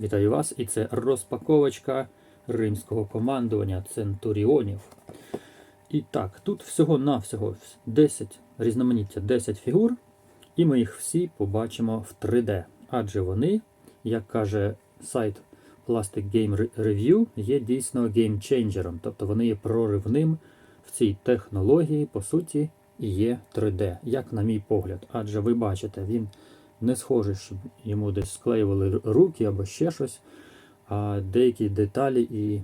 Вітаю вас! І це розпаковочка римського командування Центуріонів. І так, тут всього-навсього 10 різноманіття 10 фігур, і ми їх всі побачимо в 3D. Адже вони, як каже сайт Plastic Game Review, є дійсно геймченджером, тобто вони є проривним в цій технології, по суті, і є 3D, як на мій погляд. Адже ви бачите, він не схожий, щоб йому десь склеювали руки або ще щось, а деякі деталі і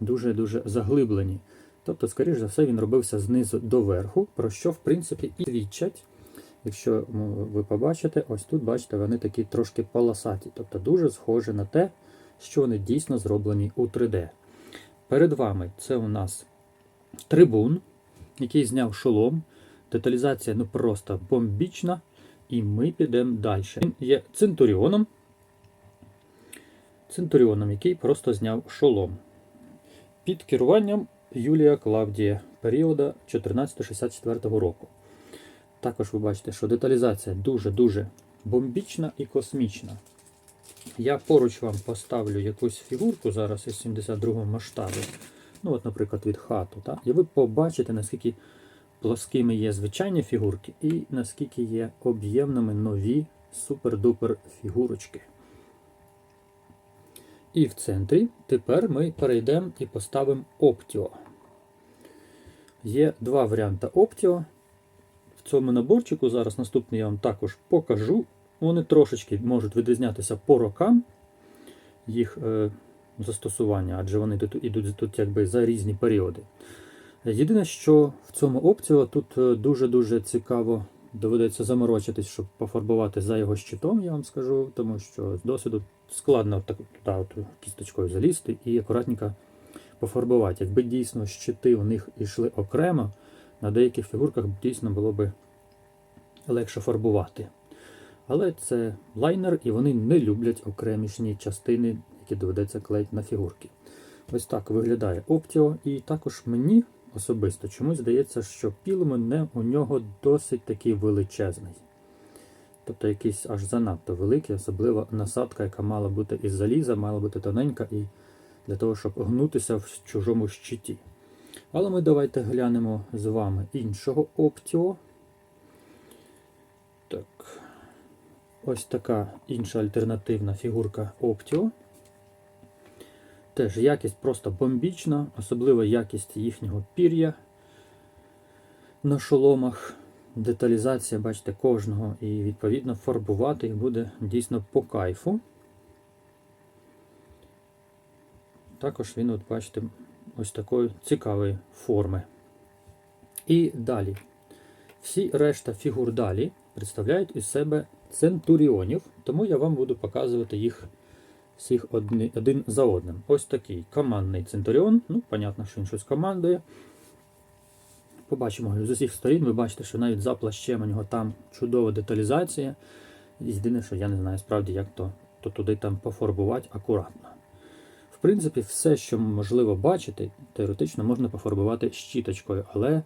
дуже-дуже заглиблені. Тобто, скоріш за все, він робився знизу до верху, про що, в принципі, і свідчать. Якщо ви побачите, ось тут, бачите, вони такі трошки полосаті, тобто дуже схожі на те, що вони дійсно зроблені у 3D. Перед вами це у нас трибун, який зняв шолом. Деталізація ну просто бомбічна. І ми підемо далі. Він є центуріоном, центуріоном, який просто зняв шолом. Під керуванням Юлія Клавдія періоду 1464 року. Також ви бачите, що деталізація дуже-дуже бомбічна і космічна. Я поруч вам поставлю якусь фігурку зараз із 72 масштабу. Ну, от, наприклад, від хату. Так? І ви побачите, наскільки плоскими є звичайні фігурки, і наскільки є об'ємними нові супер-дупер фігурочки. І в центрі тепер ми перейдемо і поставимо Оптіо. Є два варіанти Оптіо. В цьому наборчику зараз наступний я вам також покажу. Вони трошечки можуть відрізнятися по рокам їх е, застосування, адже вони тут ідуть тут якби за різні періоди. Єдине, що в цьому опціо тут дуже-дуже цікаво доведеться заморочитись, щоб пофарбувати за його щитом, я вам скажу, тому що з досвіду складно так, та, от, кісточкою залізти і акуратненько пофарбувати. Якби дійсно щити у них йшли окремо, на деяких фігурках дійсно було б легше фарбувати. Але це лайнер, і вони не люблять окремішні частини, які доведеться клеїти на фігурки. Ось так виглядає Оптіо, і також мені особисто чомусь здається, що пілмен у нього досить такий величезний. Тобто якийсь аж занадто великий, особливо насадка, яка мала бути із заліза, мала бути тоненька і для того, щоб гнутися в чужому щиті. Але ми давайте глянемо з вами іншого Оптіо. Так. Ось така інша альтернативна фігурка Оптіо. Теж якість просто бомбічна, особливо якість їхнього пір'я на шоломах. Деталізація, бачите, кожного і відповідно фарбувати їх буде дійсно по кайфу. Також він, от бачите, ось такої цікавої форми. І далі. Всі решта фігур далі представляють із себе центуріонів, тому я вам буду показувати їх всіх одні, один за одним. Ось такий командний центуріон. Ну, понятно, що він щось командує. Побачимо з усіх сторін. Ви бачите, що навіть за плащем у нього там чудова деталізація. Єдине, що я не знаю справді, як то, то туди там пофарбувати акуратно. В принципі, все, що можливо бачити, теоретично можна пофарбувати щіточкою, але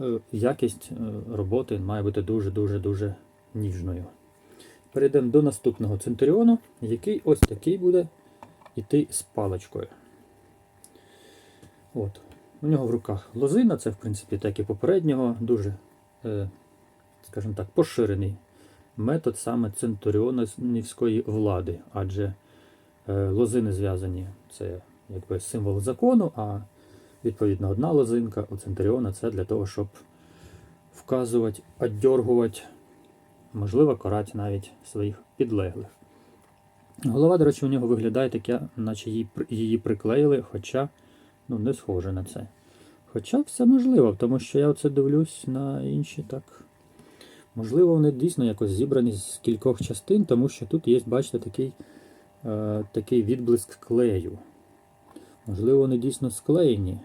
е, якість е, роботи має бути дуже-дуже-дуже ніжною. Перейдемо до наступного центуріону, який ось такий буде йти з паличкою. От. У нього в руках лозина, це, в принципі, так і попереднього, дуже, е, скажімо так, поширений метод саме центуріонівської влади, адже е, лозини зв'язані це якби символ закону, а відповідно одна лозинка у центуріона це для того, щоб вказувати, оддергувати можливо, карати навіть своїх підлеглих. Голова, до речі, у нього виглядає таке, наче її приклеїли, хоча ну, не схоже на це. Хоча все можливо, тому що я оце дивлюсь на інші так. Можливо, вони дійсно якось зібрані з кількох частин, тому що тут є, бачите, такий е, такий відблиск клею. Можливо, вони дійсно склеєні.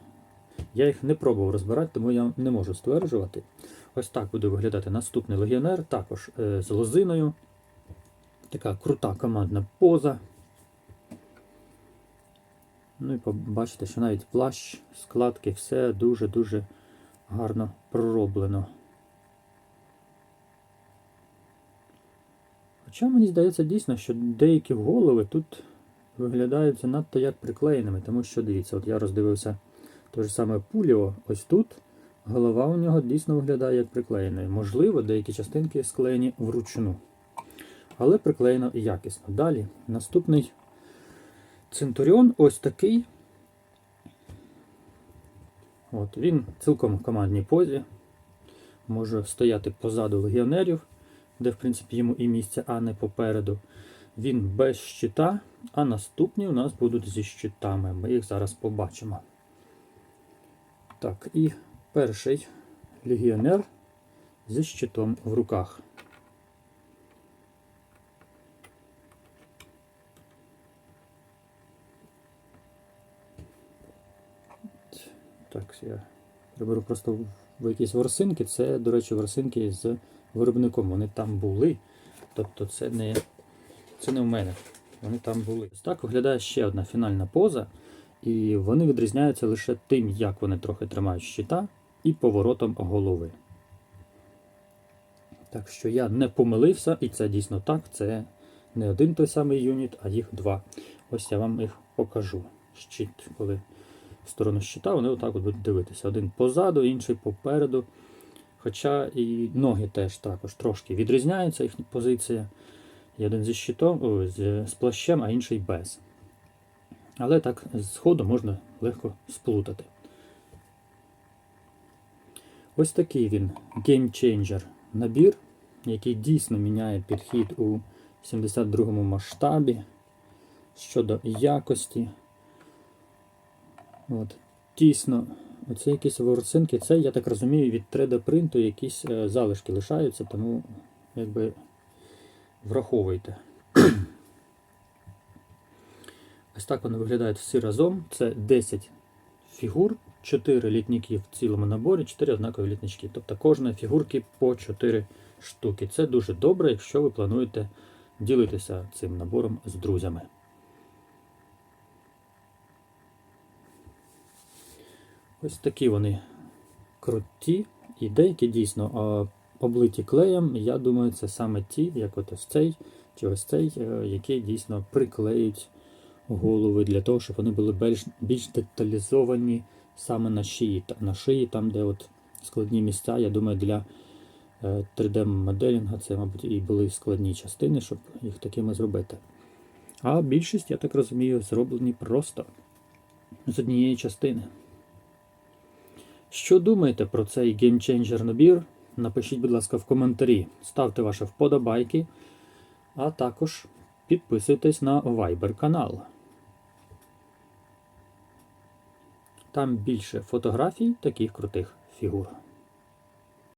Я їх не пробував розбирати, тому я не можу стверджувати. Ось так буде виглядати наступний легіонер, також е, з лозиною. Така крута командна поза. Ну і побачите, що навіть плащ, складки, все дуже-дуже гарно пророблено. Хоча мені здається дійсно, що деякі голови тут виглядають надто як приклеєними, тому що дивіться, от я роздивився те ж саме пуліо, ось тут голова у нього дійсно виглядає як приклеєною. Можливо, деякі частинки склеєні вручну. Але приклеєно і якісно. Далі, наступний центуріон ось такий. От, Він цілком в командній позі. Може стояти позаду легіонерів, де, в принципі, йому і місце, а не попереду. Він без щита, а наступні у нас будуть зі щитами. Ми їх зараз побачимо. Так, і перший легіонер зі щитом в руках. Так, я приберу просто в якісь ворсинки. Це, до речі, ворсинки з виробником. Вони там були. Тобто це не, це не в мене. Вони там були. Ось так виглядає ще одна фінальна поза. І вони відрізняються лише тим, як вони трохи тримають щита і поворотом голови. Так що я не помилився, і це дійсно так. Це не один той самий юніт, а їх два. Ось я вам їх покажу. Щит, коли в сторону щита, вони отак от будуть дивитися. Один позаду, інший попереду. Хоча і ноги теж також трошки відрізняються, їхня позиція. Один зі щитом, о, з, з плащем, а інший без. Але так з ходу можна легко сплутати. Ось такий він Game Changer набір, який дійсно міняє підхід у 72-му масштабі щодо якості. От. Дійсно, оце якісь ворсинки, це, я так розумію, від 3D принту якісь е, залишки лишаються, тому якби враховуйте. Ось так вони виглядають всі разом. Це 10 фігур, 4 літники в цілому наборі, 4 однакові літнички. Тобто кожної фігурки по 4 штуки. Це дуже добре, якщо ви плануєте ділитися цим набором з друзями. Ось такі вони круті і деякі дійсно облиті клеєм. Я думаю, це саме ті, як от ось цей чи ось цей, е, які дійсно приклеють голови для того, щоб вони були більш, більш деталізовані саме на шиї. На шиї, там, де от складні місця, я думаю, для 3D-моделінга це, мабуть, і були складні частини, щоб їх такими зробити. А більшість, я так розумію, зроблені просто з однієї частини. Що думаєте про цей Changer набір? Напишіть, будь ласка, в коментарі. Ставте ваші вподобайки, а також підписуйтесь на Viber канал. Там більше фотографій таких крутих фігур.